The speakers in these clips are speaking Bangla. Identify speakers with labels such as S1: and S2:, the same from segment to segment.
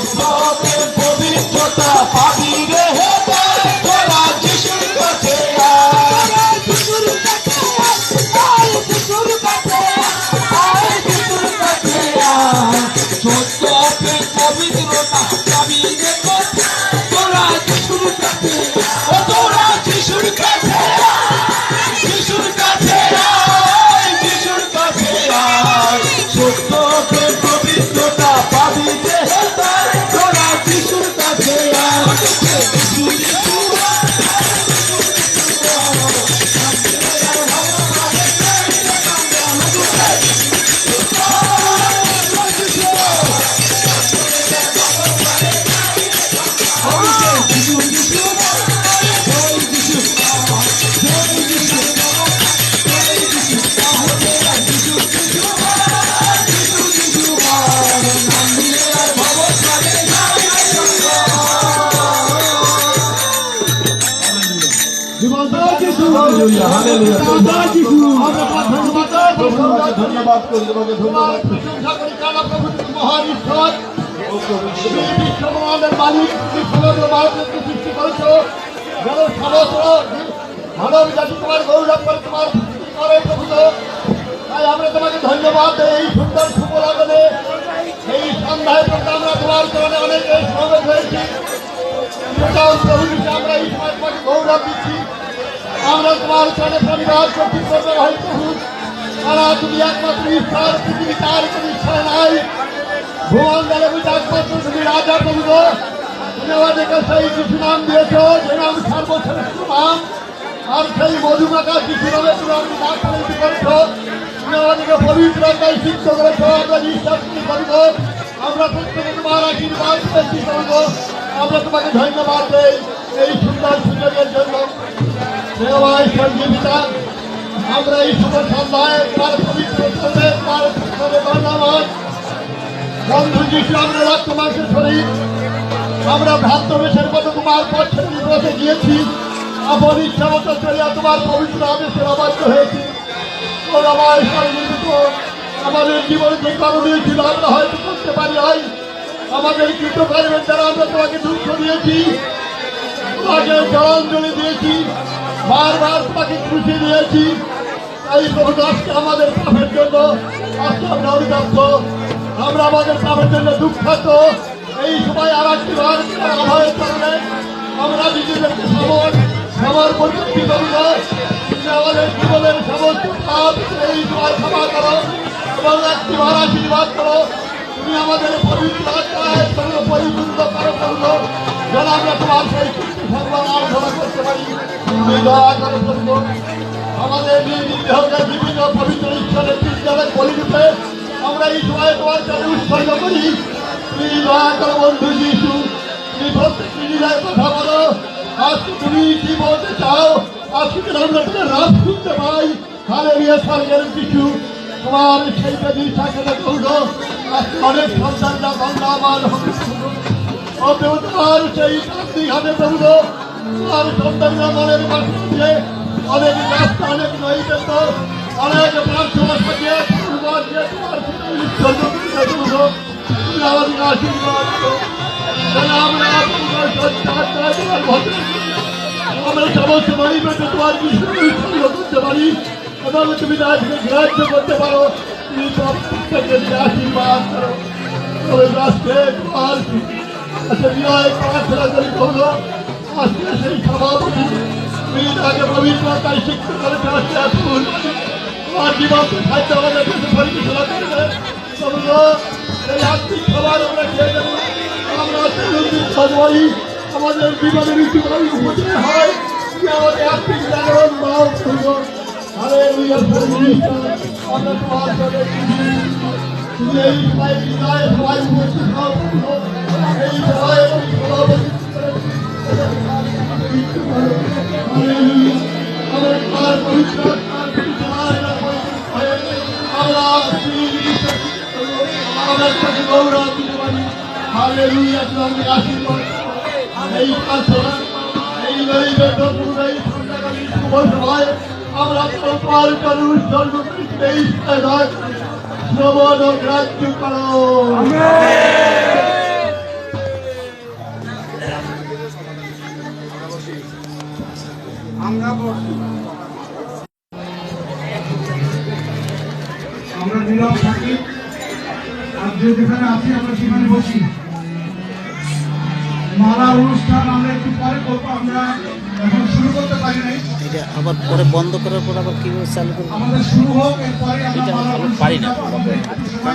S1: Bye.
S2: ধন্যবাদ করি তোমাকে ধন্যবাদ
S3: মহান ঈশ্বর তুমি বিশ্বব্রহ্মাণ্ডের মালিক তুমি সমগ্র ভারতকে সৃষ্টি করেছ। যেন সমস্ত মানব জাতি তোমার গৌরব করে তোমার করে প্রভু তাই আমরা তোমাকে ধন্যবাদ এই সুন্দর শুভ লগনে এই সন্ধ্যায় প্রতি আমরা তোমার চরণে অনেকে সমবেত হয়েছি প্রভু আমরা এই সময় তোমাকে গৌরব দিচ্ছি। আমরা তোমার চরণে পরিবার শক্তি করবে হয় প্রভু তারা তুমি একমাত্র ঈশ্বর, পৃথিবী তার কোনো ইচ্ছা নাই। ভগবান দ্বারা তুমি একমাত্র তুমি রাজা গো। তুমি আমাদেরকে সেই কিছু নাম দিয়েছ, যে নাম সর্বশ্রেষ্ঠ নাম। আর সেই মধুমাকা কিছু নামে তুমি আমাকে দাখিল করেছ? তুমি আমাদেরকে পবিত্রতায় সিদ্ধ করেছ, আমরা বিশ্বাস করি করব আমরা প্রত্যেকে তোমার আশীর্বাদ করব আমরা তোমাকে ধন্যবাদ দেই। দেওয়ায় সঞ্জীবিতা আমরা এই শুভ সন্ধ্যায় তার পবিত্র চলে তার ধন্যবাদ আমরা রক্ত মাসের শরীর। আমরা ভ্রান্তবেশের মতো তোমার পক্ষে নির্বাচে গিয়েছি। আপন ইচ্ছা মতো চলিয়া তোমার পবিত্র আদেশের অবাধ্য হয়েছি। আমার সর্বনিত আমাদের জীবনে যে কারণে ছিল আমরা হয়তো করতে পারি হয় আমাদের কৃতকার্যের দ্বারা আমরা তোমাকে দুঃখ দিয়েছি। তোমাকে জলাঞ্জলি দিয়েছি। বারবার তোমাকে খুশি দিয়েছি। তাই প্রভু আমাদের পাপের জন্য আমরা আমাদের পাপের জন্য দুঃখাত। এই সময় আর একটি আমরা নিজেদেরকে সমর সমর্পণ করতে করব তুমি আমাদের জীবনের সমস্ত পাপ এই সময় ক্ষমা করো এবং একটি বার আশীর্বাদ করো। তুমি আমাদের পবিত্র পরিপূর্ণ করো। যেন আমরা তোমার সেই আরাধনা করতে পারি। তুমি দয়া আমাদের নির্দেহকে বিভিন্ন পবিত্র ঈশ্বরের বিদ্যালয় বলিরূপে আমরা এই সময় তোমার কাছে উৎসর্গ করি। তুমি দয়া করো বন্ধু যিশু, তুমি প্রত্যেকটি হৃদয় কথা বলো। তুমি কি চাও? আজকে আমরা তোমার রাত শুনতে পাই। তোমার সেই বেদির সাথে করল আজকে অনেক সন্তানরা গঙ্গা আমার তোমার সেই শান্তি ঘাটে প্রভু তোমার সন্তানরা মনের মাধ্যমে অনেক রাস্তা, অনেক নই পেত অনেক প্রার্থনা সাজিয়ে তোমার যে তোমার করে প্রভু তুমি আমাদের আশীর্বাদ আমরা তোমার তোমার সমস্ত গরিবের তোমার বিষয়ে উৎসর্গ করতে পারি। এবং তুমি তাদেরকে গ্রাহ্য করতে পারো। তুমি দিয়ে আশীর্বাদ করো। তবে রাষ্ট্রে তোমার আচ্ছা বিনয় প্রার্থনা করি করল আজকে সেই সভাপতি তাকে পবিত্রতায় শিক্ষিত করে জীবনকে সাহায্য আমাদের দেশে সর্বই আমাদের বিপদে মৃত্যু উপচয় হয় যে আমাদের আর্থিক জাগরণ মাও করব আরে আমরা সাথে তুমি এই সবাই বিদায় সবাই উপস্থিত হও এই সবাই সভাপতি আমাদের তার পবিত্র আমরা আমাদের কাছে গৌরব দিতে পারি হালেলুয়া তুমি আশীর্বাদ এই প্রার্থনা এই নৈবেদ্য পুরাই সন্ধ্যাকালীন শুভ সভায় আমরা প্রপার করুন সর্বকৃষ্ণ এই শ্রবণ গ্রাহ্য করো
S4: আমরা নীরব থাকি আর যে যেখানে আছি, আমরা সেখানে বসি মালা অনুষ্ঠান আমরা একটু পরে করব, আমরা এখন শুরু করতে পারি নাই।
S5: এটা আবার পরে বন্ধ করার পর আবার কীভাবে চালু করব?
S4: শুরু হোক এরপরে আমরা
S5: এটা আমি পারি না।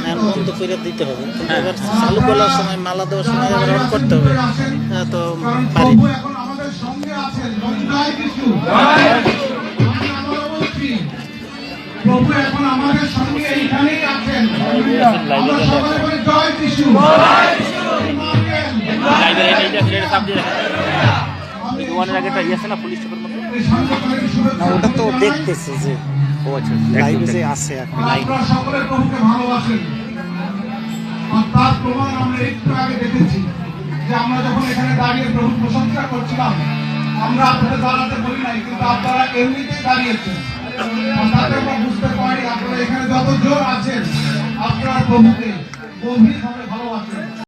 S5: এখন বন্ধ করে দিতে হবে। কিন্তু এবার চালু করার সময় মালা দেওয়ার সময় আবার অন করতে হবে। হ্যাঁ, তো পারি
S4: প্রভু এখন আমাদের সঙ্গে আছেন জয় কিছু। প্রভু এখন আমাদের সঙ্গে এইখানেই আছেন। আমরা সবাই বলি জয় যিশু
S5: ওটা তো দেখতেছে যে ও আচ্ছা লাইভে যে আছে এখন।
S4: আপনারা সকলে প্রভুকে ভালোবাসেন। আর তার প্রমাণ আমরা একটু আগে দেখেছি যে আমরা যখন এখানে দাঁড়িয়ে প্রভু প্রশংসা করছিলাম আমরা আপনাদের দাঁড়াতে বলি নাই কিন্তু আপনারা এমনিতেই দাঁড়িয়েছেন। তাতে আমরা বুঝতে পারি আপনারা এখানে যত জোর আছেন আপনারা প্রভুকে গভীরভাবে